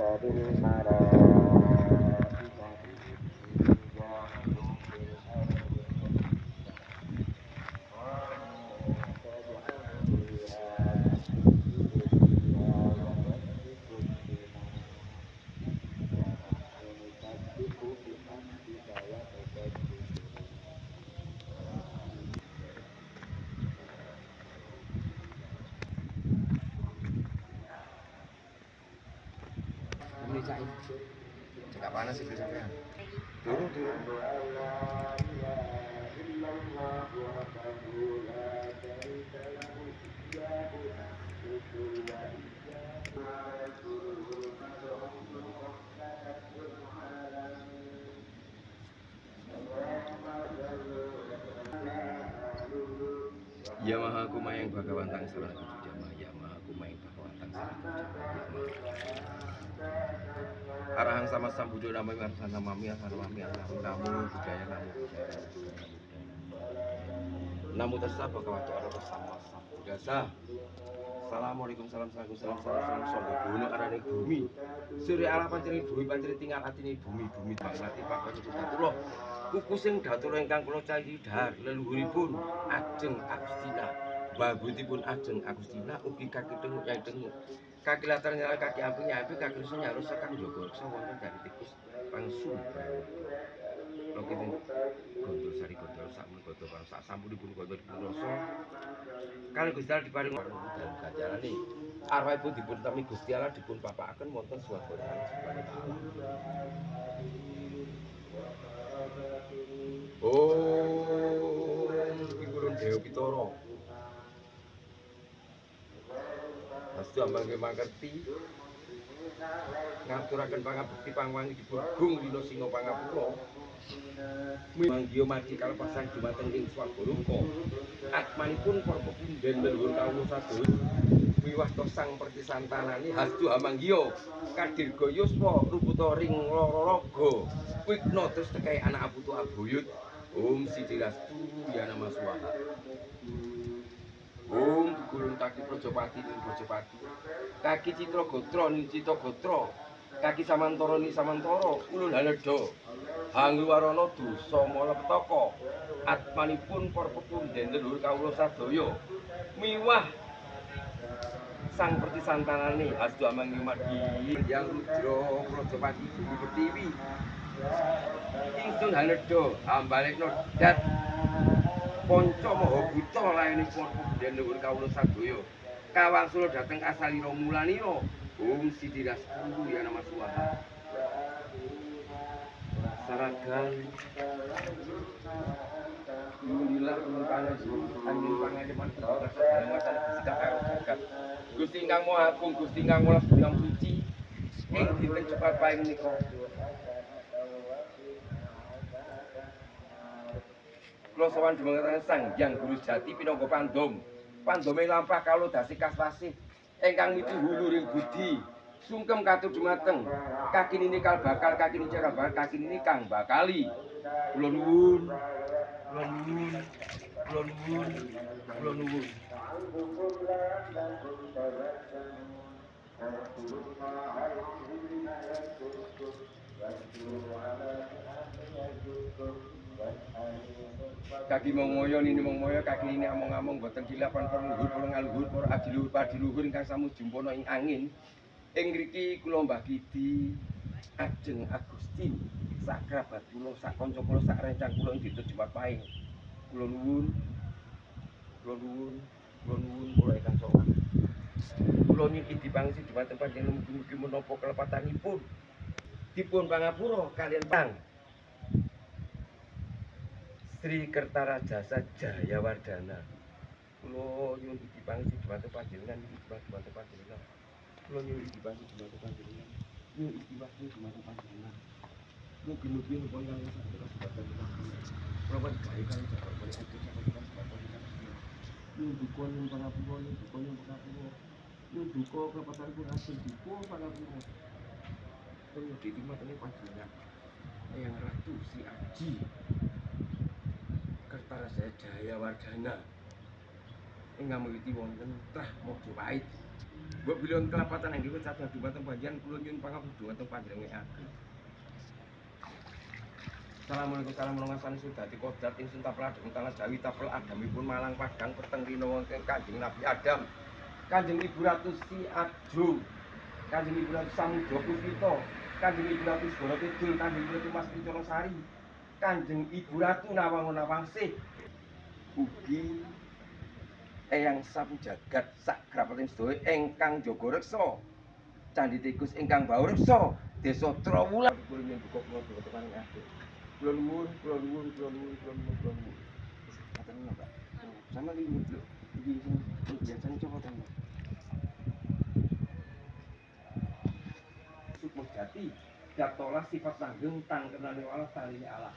Sadhu Maharaj. rasain cekak panas itu sampean? Turun, turun. Ya Maha Kumayang Bhagawan Tang Sarang Maha Ya Maha Kumayang Bhagawan Tang Arahang sama sambudo nama sana mami sana mami namu namu budaya namu budaya. Namu tassa bhagavato arahato sama sambuddhasa Assalamualaikum salam salam salam salam salam sangga bono arane bumi. Surya ala pancene bumi pancene tinggal atine bumi bumi bangati papan iku kula kuku sing datura ingkang kula cahi dahar leluhuripun ajeng Agustina. Babutipun ajeng Agustina ugi kaki tenguk nyai tenguk kaki latar nyala kaki amping nyampe kaki rusa nyarus sekang jogo reksa wonten dari tikus pangsu lo kene gondol sari gondol sak mun gondol karo sak sampunipun gondol dipun rasa. Kali Gusti Allah diparing dalam ganjarane arwahipun dipun tami Gusti Allah dipun papakaken wonten swarga subhanahu taala. Oh, pingurun Dewa Pitoro. Astu ambang mangerti ngaturaken pangabekti pangwangi dipun gung lino singa pangapura. Manggiya mati kalepasan dumateng ing swarga luka atmanipun para pepunden leluhur kawula sadaya miwah tosang pertisantanani hastu amanggiya kadirga yuswa ruputa ring raga wigna terus tekai anak aputu abuyut Om Sidilastu ya nama swaha Om gulung kaki Projopati ning Projopati. Kaki Citra Gotra ning Citra Gotra. Kaki Samantara ning Samantara ulun haledha Hangwarana dosa mala petaka atmanipun para pepunden leluhur kawula sadaya. Miwah! Sang pertisantanane hastu amangi madi yang rudra Projopati Bumi Pertiwi. Ingsun haledha ambalekno dat Ponco Maha Buta layanipun pepunden leluhur kawula sadaya kawangsula dhateng asalira mulanira Om Sidilastu ya nama swaha saragan Alhamdulillah pengkana angin pangajaman rasa dalam masa fisika karo jagat Gusti ingkang Maha Agung Gusti welas bilang suci ing dinten cepat paing nika Kula sowan dhumateng Sang Hyang Guru Jati pinangka pandom. Pandome lampah kalo dasi kaswasih. Ingkang mitu huluring budi sungkem katur dumateng. Kaki ini kal bakal kaki ini kal bakal kaki ini kang bakali. Kula nuwun. Kula nuwun. Kula nuwun. Kula nuwun kaki mong moyo nini mong moyo kaki ini among-among boten dilapan para luhur para ngaluhur para adiluhur padiluhur ingkang samu jumpana ing angin. Ing ngriki kula Mbah Kidi ajeng Agustin sak kerabat kula sak kanca kula sak rencang kula ing dinten Jumat Pahing. Kula nuwun kula nuwun kula nuwun kula ingkang sowan. Kula nyuwun dipangsi dhumateng panjenengan mugi-mugi menapa kelepatanipun. Dipun pangapura kalian Pang Sri Kertarajasa Jayawardana. Kula nyuwun dipangsi dhumateng panjenengan iki dhumateng panjenengan. Kula nyuwun dipangsi dhumateng panjenengan. Nyuwun dipangsi dhumateng panjenengan. Mugi-mugi menapa ingkang sampun sebatan Kula pun gawe kalian jabar boleh aku jabar sebatan Nyuwun duka nyuwun pangapura nyuwun duka nyuwun pangapura. Nyuwun duka kelepatanipun asing duka pangapura. Kula ditimateni panjenengan. Yang Ratu Si Aji Kertarajaya Jayawardana ingkang miwiti wonten Trah Mojopahit. Mbok bilih kelapatan inggih punika catur dhumateng panjenengan kula nyuwun pangapunten dhumateng panjenengan. Assalamualaikum warahmatullahi wabarakatuh. Sudati kodrat ingsun tapel adem tanah Jawi tapel adamipun Malang Padang peteng rina wonten Kanjeng Nabi Adam. Kanjeng Ibu Ratu Si Ajo. Kanjeng Ibu Ratu Samudra Puspita. Kanjeng Ibu Ratu Segara Kidul, Kanjeng Ibu Ratu Mas Tricana Sari. Kanjeng Ibu Ratu Nawang Nawangsih. Ugi Eyang sapu jagat sak krapating sedaya ingkang jaga reksa. Candi Tikus ingkang bau reksa. Desa Trawulan kula nyuwun buka kula buka tekan ati. Kula nuwun, kula nuwun, kula nuwun, kula nuwun, kula nuwun. Kata Pak? Sama lho. Iki sing biasane coba tenan. Sukmo jati, gatola sifat langgeng tang kena dewala tali Allah.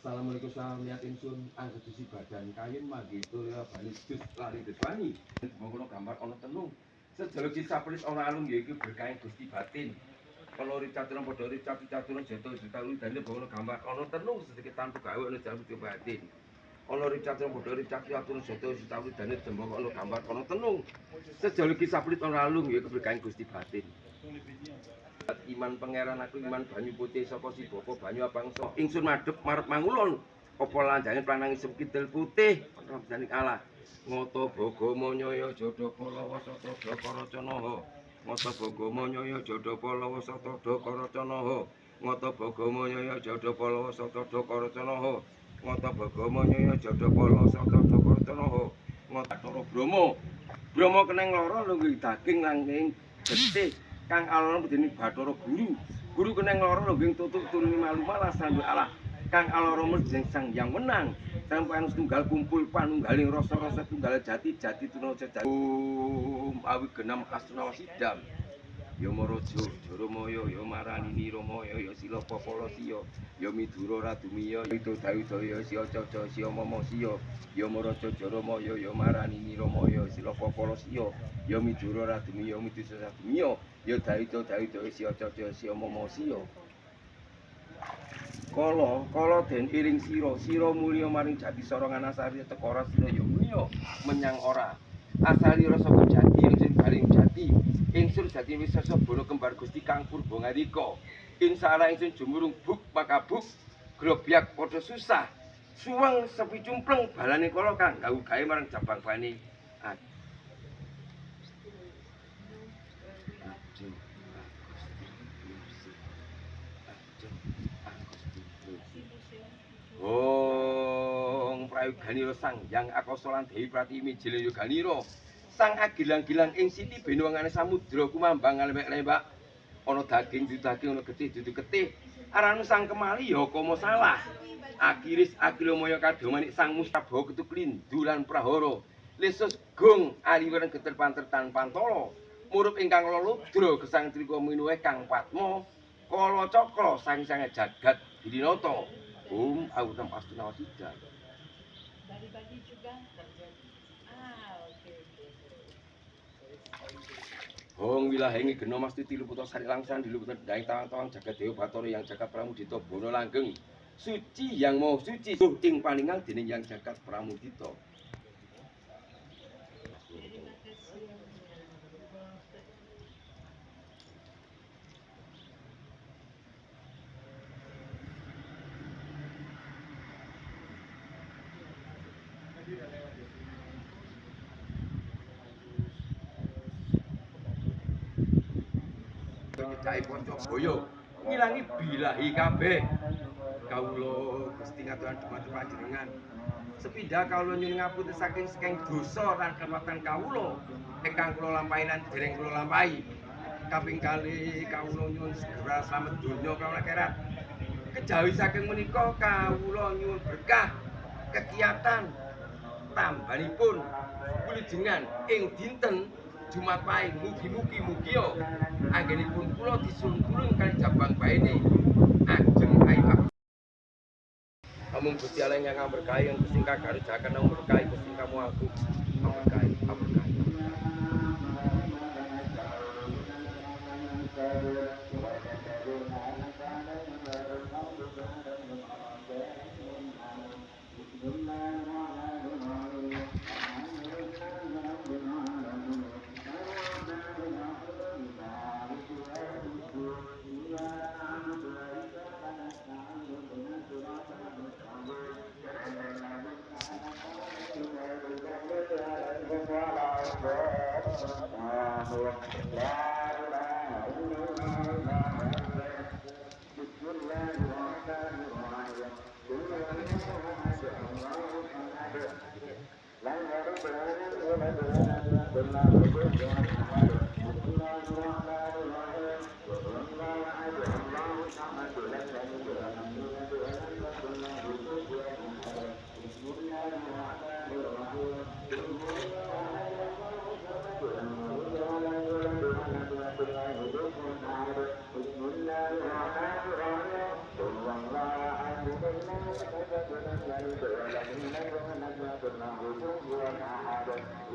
Assalamualaikum salam niat insun. Angkutusi badan kain magi itu ya balik jus lari debani mengulang gambar ono tenung. Sejaluk cinta peris orang alum yaitu berkain gusti batin. Kalau ricaturan pada ricaturan jatuh jatuh dan dia gambar ono tenung sedikit tanpa gawe ono jalan batin. Batin ono ricaturan padha ricatu-caturan jatuh ditalu dane jembok ono gambar ono tenung. Sejaluk sapris ora alung ya iki berkain Gusti batin. Iman pangeran aku iman banyu putih saka si bapa banyu abangsa ingsun madhep marep mangulon. Apa lanjange planang isem kidul putih? Ramjaning Allah ngoto bogo monyaya jodho palawa sata dakaracanaha ngoto bogo monyaya jodho palawa sata dakaracanaha ngoto bogo monyaya jodho palawa sata dakaracanaha ngoto bogo monyaya jodho palawa sata dakaracanaha ngoto Bromo Bromo keneng lara lho daging langing getih kang alon dening Bathara Guru. Guru kena ngloro lengging tutuk turuni malu malas sambil Allah. Kang aloro mejeng sang yang menang. Sampeyan setunggal kumpul panunggaling rasa-rasa tunggal jati jati tuna jati. Om awi genam asuna sidam. Ya Maraja, Jaramaya, ya Maranini Ramaya, ya Silapapala Siya, ya Midura Radumiya, ya Dawidaya, Siya Caca, Siya Mama Siya, ya Maraja Jaramaya, ya Maranini Ramaya, Silapapala Siya, ya Midura Radumiya, Midura Radumiya, ya Dawida Dawida, Siya Caca, Siya Mama Siya. Kala, kala den iring sira, sira mulya maring jati sorongan asari teka ora sira ya mulya menyang ora. Asali rasa jati ingsun baring jati. Ingsun jati wis bono kembar Gusti Kang Purba ngalika. Insara ingsun jumurung buk makabuk grobyak padha susah. Suweng sepi cumpleng balane kala kang gau gawe marang jabang bani. Hong prayoganira sang yang akosolan Dewi Pratimi Jilaya Ganira sang agilang-gilang ing siti benwangane samudra kumambang lembek-lembak ana daging dudu daging ana getih dudu getih. Arane sang kemali ya kama salah? Akiris akilomaya kadomanik sang mustabha ketuk lindu lan prahara. Lesus gong aliweren geter panter tan pantala murup ingkang loludra gesang trika minuwe kang patma kala cakra sang-sange jagat dinata Om aku tempat nawa tidak. Bagi-bagi juga. Ah, oke. Hong wilayah ini geno mesti tilu putra sari langsan dilu putra daing tawang-tawang jagat dewa batara yang jagat pramudita bono langgeng suci yang mau suci suh ing paningang dening yang jagat pramudita Cai Ponco Boyo ngilangi bilahi kabeh. Kawula Gusti ngaturan dhumateng panjenengan sepindah kawula nyuwun ngapunten saking saking dosa lan kelewatan kawula ingkang kula lampahi lan dereng kula lampahi. Kaping kali kawula nyuwun segera slamet donya kawula akhirat kejawi saking menika kawula nyuwun berkah kegiatan tambanipun wulijengan ing dinten Jumat Pahing mugi-mugi mugi yo. Anggenipun kula disuwun tulung kali jabang baene ajeng ayu Amung Gusti Allah yang berkahi yang Gusti kagaru jakan yang berkahi Gusti kamu aku. Berkahi berkahi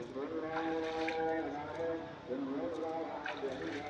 Thank you.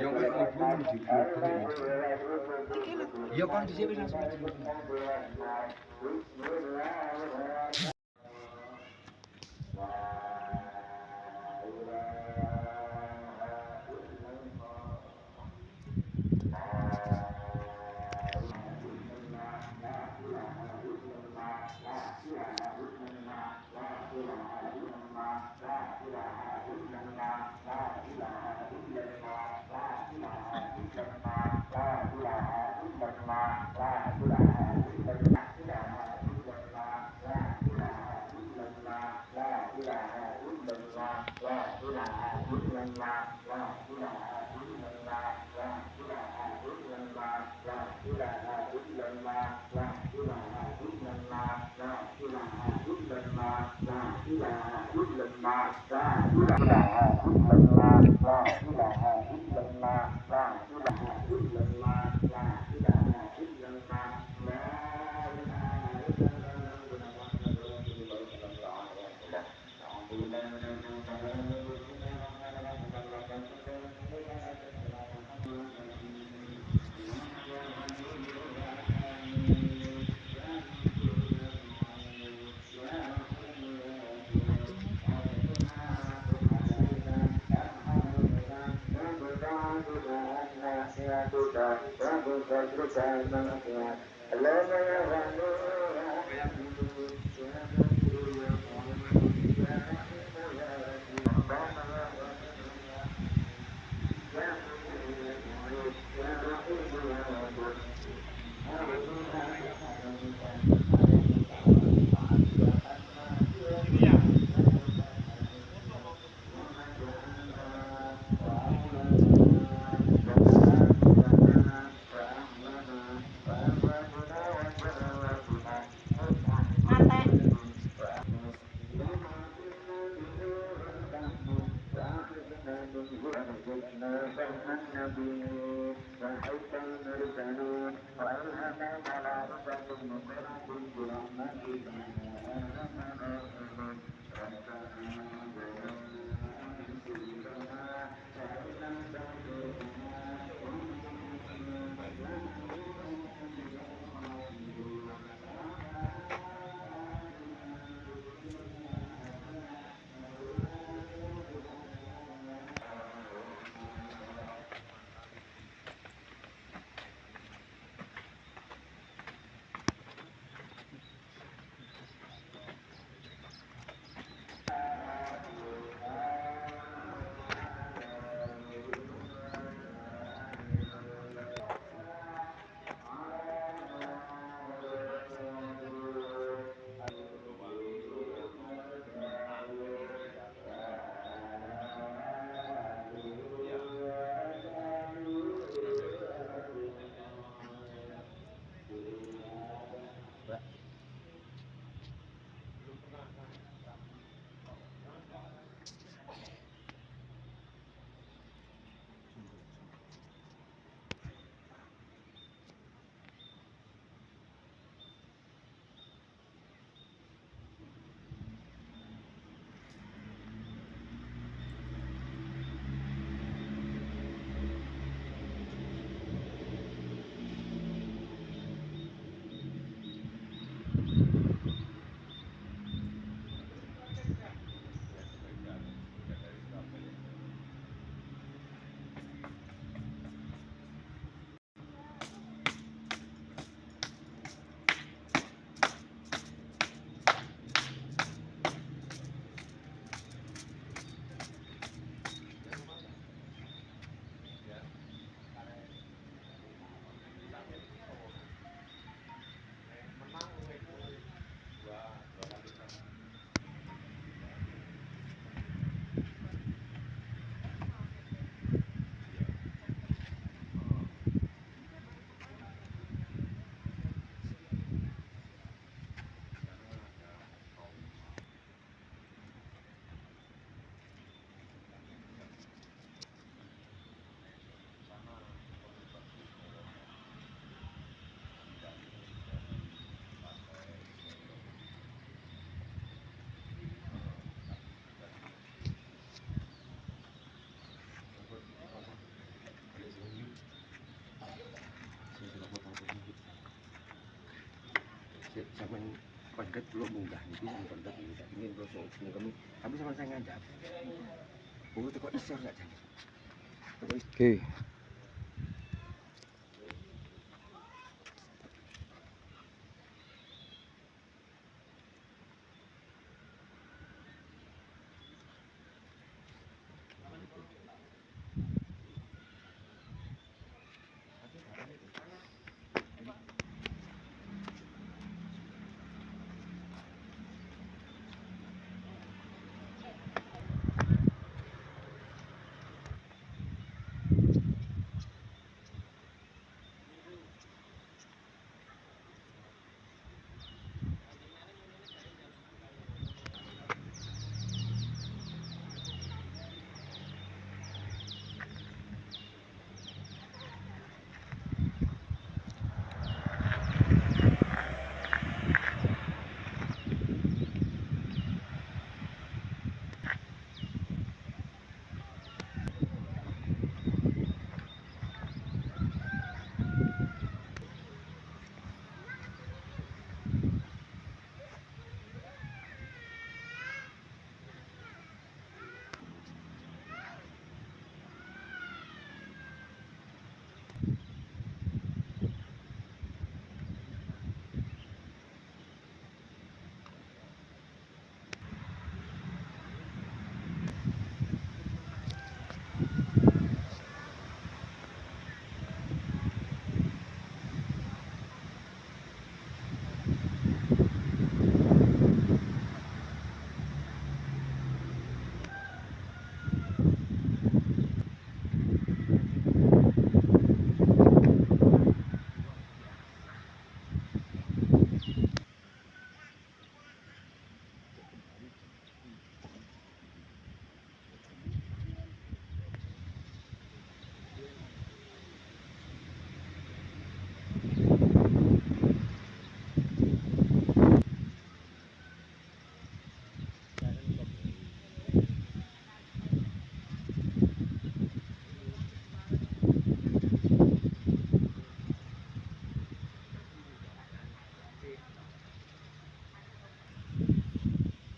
Jammer, ik wil natuurlijk. Ik kan niet. Yeah. sama pedet belum munggah niki sama pedet niki tak ingin sing kami tapi sama saya ngajak. Oh, teko isor gak jadi. Oke. Okay.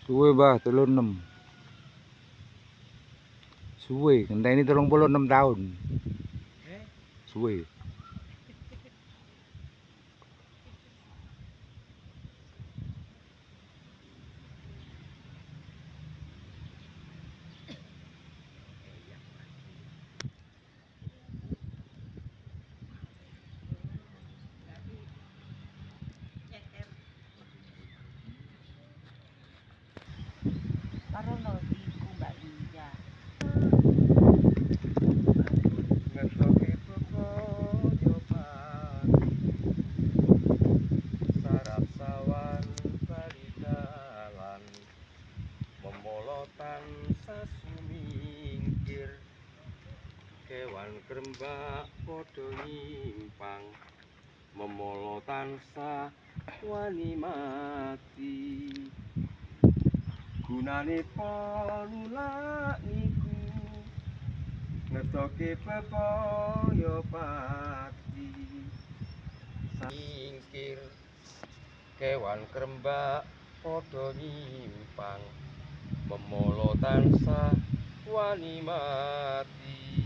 Suwe bah, telur enam. Suwe, ngenteni telung puluh enam tahun. Suwe. Memolotan sasumingkir Kewan kerembak podo nyimpang. Memolotan sa wani mati. Gunane palula niku ngetoke pepoyo pati. Singkir kewan kerembak podo nyimpang memolo tansah wani mati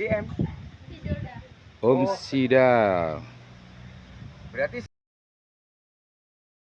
UGM Om Oh. Sida. berarti